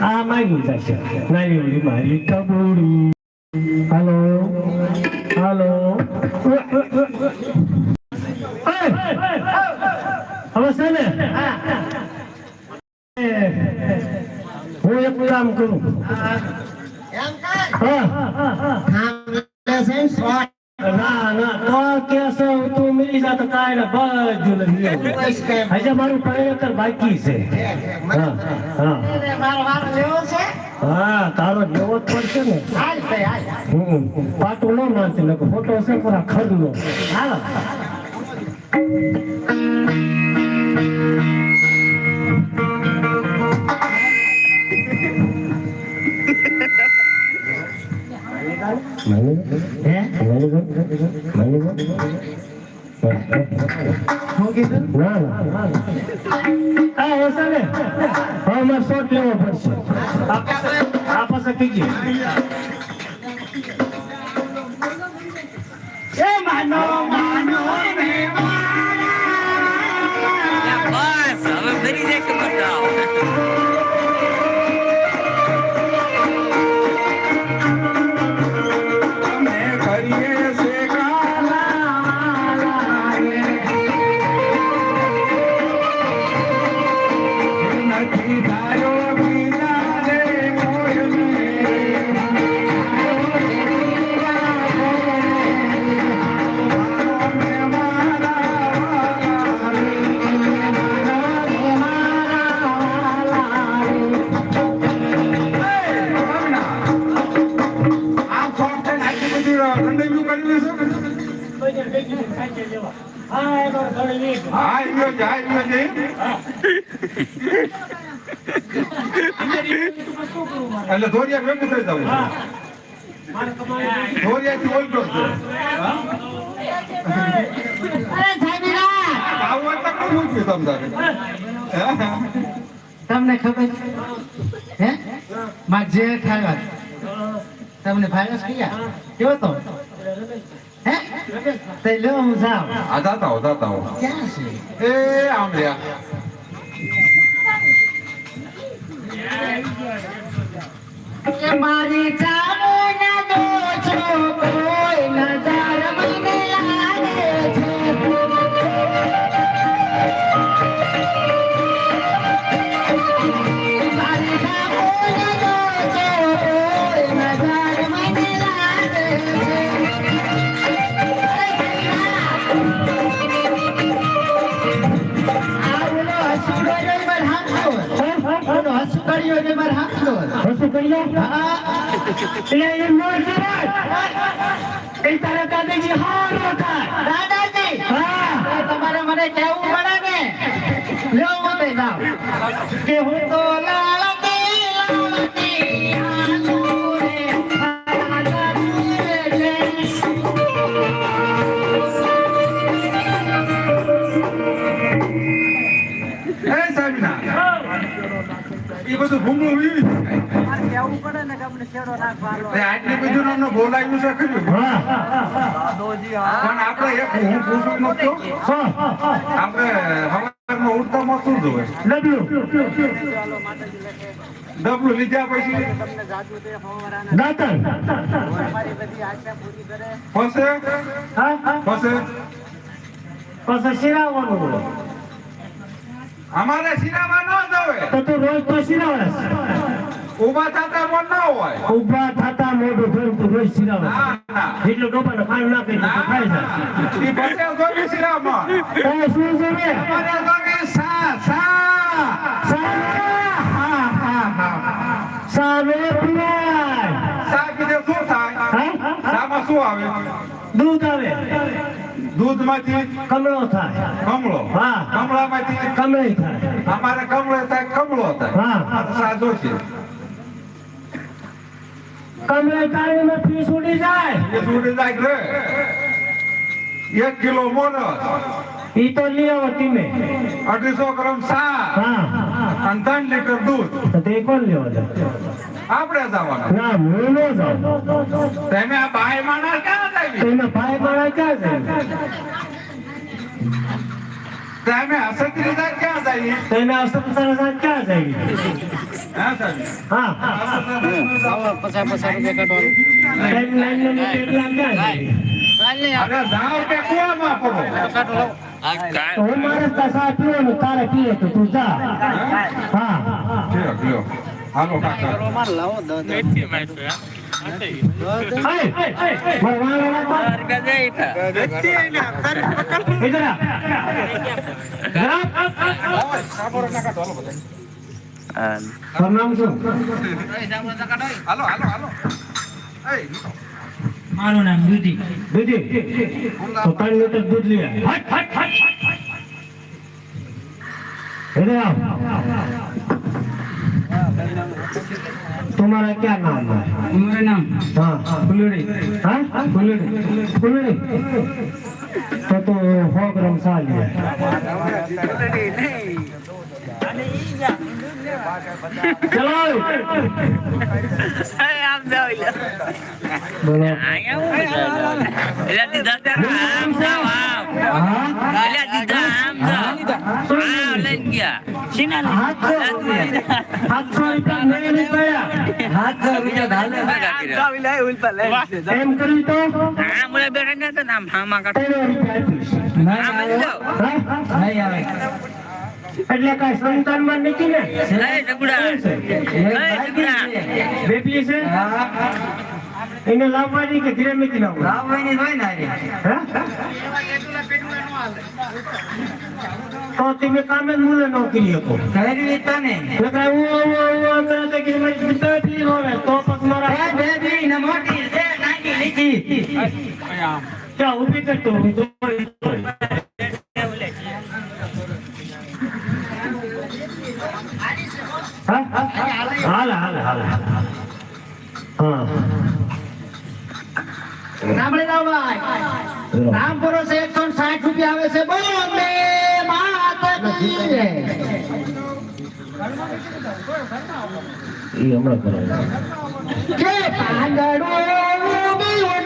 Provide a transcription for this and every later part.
આ માગી જશે નાની ઓલી મારી ટબુડી હાલો હાલો હવે છે હું એક કામ કરું હા હજે મારું પરિણતર બાકી છે. હા હા. હા તારો લેવો જ પડશે ને. હમ પાટું ન માનતી લખો ફોટો છે પૂરા ખરનો. હાલો. મને ના મને હશે ને હા મારે શોટ લેવો પડશે આ પાસે કીજે એ માનો એટલે ધોરિયા ભેગું થઈ જવું. તમારી ધોરિયાથી ઓલટો છે. એટલે તો કોણ મૂક્યું તમને ખબર છે? હે? માર જે ખાવા તમને ફાયસ કયા? કેવો તો? તે લો હું જાઉં આ દાતા હો દાતા હો ક્યાં છે એ આમ કે મારી ચામો એ તારા દાદાજી હારો દાદાજી હા તમારે મને કહેવું પડે ને લ્યો મને જાઓ કે હું તો લાલતી લાલતી રે એ સાહેબના એ બધું ભૂંગળું વીવી શકાય. આટલી બધું નો બોલાવ્યું છે ખરું? હા. પણ આપણે એક હું પૂછું નતો આપણે હવારમાં ઉઠતામાં શું જોવે? લીધા પછી? ફસે? હા ફસે? પછી હોય. અમારે સિનેમા ન જોવે. તો તું રોજ તો શિરાવસ ઊભા થતા મન ન હોય. ઊભા થતા મોઢું ધોઈને તું રોજ ના ના. જેટલું ડોબાને ખાંડ નાખી દે તો ખાઈ જાય ઈ બસે જોવી સિનેમા એ શું છે બે અમારે જોવી સા સા. હા હા હા. સામે પીવાય સા પીધે શું થાય? હા? સામાં શું આવે? દૂધ આવે. દૂધમાંથી કમળો થાય. કમળો. હા. કમળામાંથી કમળી થાય. અમારે કમળો થાય કમળો થાય. હા. સાધો છે. કમળે તાળીમાં ફી છૂટી જાય. એ છૂટી જાય રે એક કિલો મોનસ ઈ તો લઈ આવો તમે અઢીસો ગ્રામ સા હા. અને ત્રણ લીટર દૂધ. તે કોણ લેવા જાય? આપણે જવાનું. ના હું ન જાઉં. તમે આ ભાઈ માણા ક્યાં જાય તમે ભાઈ માણા ક્યાં જાય તમે હસતી જાય તો એને અસંસાર સાથ ક્યાં જાય હા સાહેબ. હા ટાઈમ લાઈન ને હું મારે ત્યાં પીવો ને તારે પીએ તો તું જા. હા? લ્યો લ્યો. હાલો કાકા. મારું નામ દૂધી દૂધી ત્રણ લીટર દૂધ લે હટ હટ तुम्हारा क्या नाम है मेरा नाम हाँ फुलड़ी हाँ फुलड़ी फुलड़ी तो तो हो ब्रह्मशाली है चलो आप जाओ बोलो इलाती दस हम जाओ आप इलाती दस हम जाओ हाँ लेंगे એટલે કઈ સંતાનમાં નથી ને બેબી છે? એને લાવવાની કે ઘરે નથી લાવવાની લાવવાની હોય ને તો તમે કામે મૂલે નોકરી શકો કરી કરે તો કે મારી પિતા તો ને મોટી છે ઊભી હાલ હાલ હાલ હા. સાંભળી લો ભાઈ. રામપુરો છે એકસો સાઠ રૂપિયા આવે છે. બોલો અંબે માતા કી જય. એ હમણાં કરો કે પાંદડો ઉડી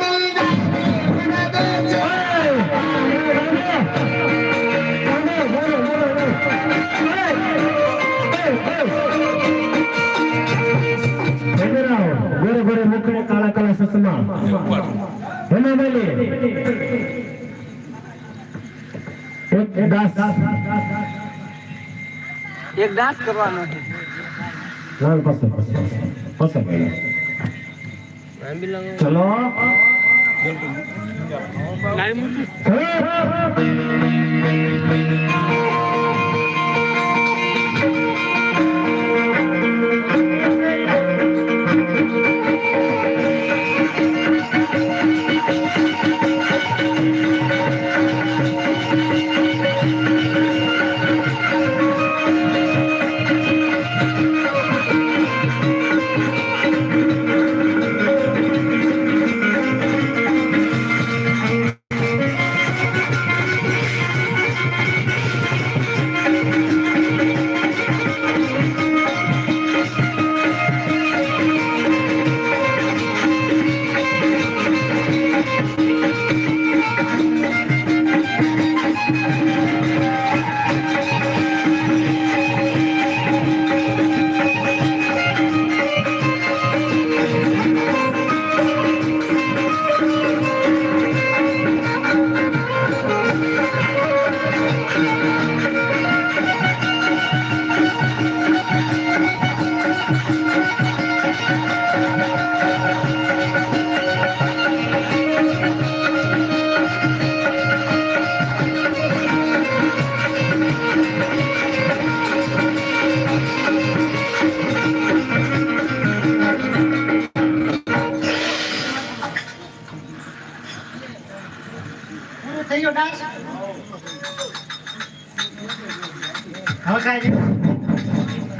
એક ડાન્સ કરવાનો છે. લાલ પાસે પાસે પાસે ચલો. પૂરું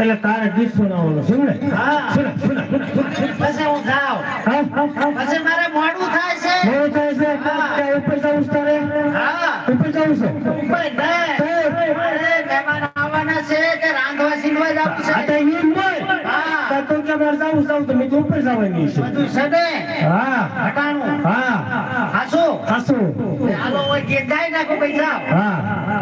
એટલે તારે ગીત સુનાવવાનું. શું ને પછી હું જાઉં. પછી મારે મોડું થાય છે. મોડું થાય છે? ત્યાં ઉપર જવું છે તારે? ઉપર જવું છે? ઉપર મહેમાન આવવાના છે કે રાંધવા સીનવા જવું આ તો છે એમ હોય. હા. તો કે મારે જવું જાવું તો મેં ઉપર જવાની છે. બધું સડે હા. હટાણું. હા. હાસો. હાસો. હાલો ગીત ગાઈ નાખો જાઓ. હા.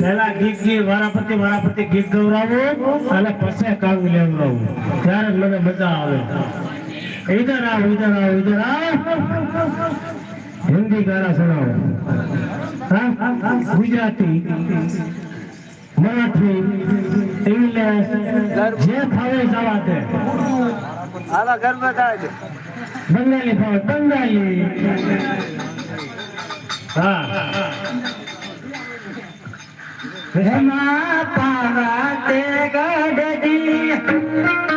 પેલા ગીત ગી વારાપતિ વારાપતિ ગીત ગવડાવું અને પછી કામ લેવડાવું. ત્યારે મને મજા આવે. ઇધર આવ ઇધર આવ ઇધર આવ. હિન્દી ગાના સુનાવો ગુજરાતી, મરાઠી, ઇંગ્લિશ, જે ફાવે જવા દે બંગાળી ફાવે બંગાળી. હા. હેમા તારા તે ગઢડી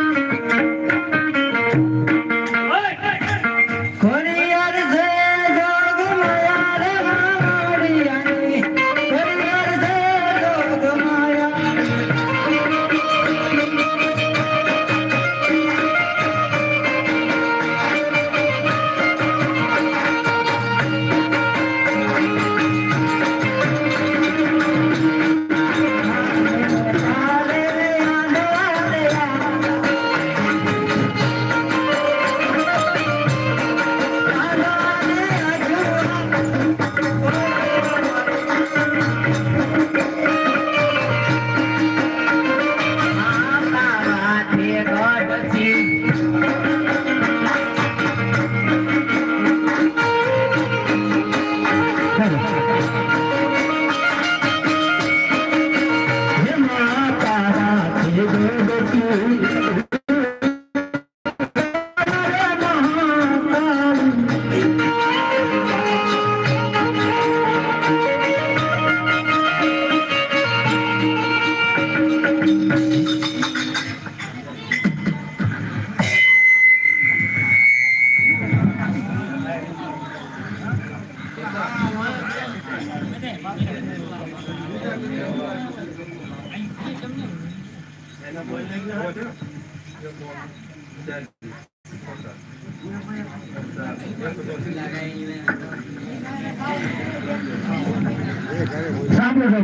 સાંભળો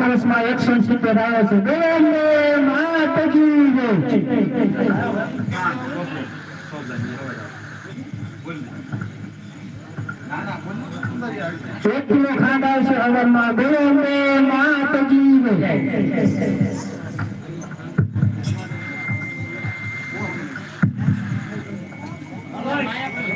વર્ષમાં એકસો સિત્તેર આવે છે બોલે માતાજી જય. એક કિલો ખાંડ આવશે હવનમાં બોલો માતાજી જય.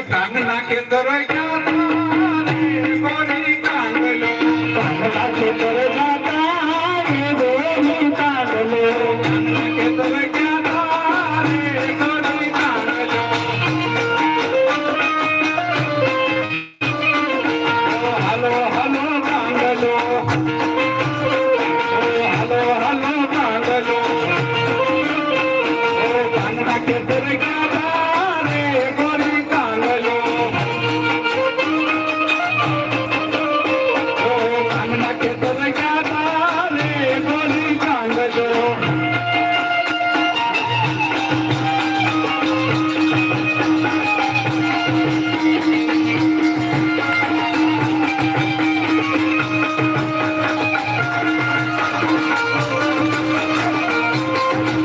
એ કાંગના કેન્દ્ર કોની કાંગલો કાંગના કેન્દ્ર જાતા કોની કાંગલો કાંગના કેન્દ્ર ગયા તા રે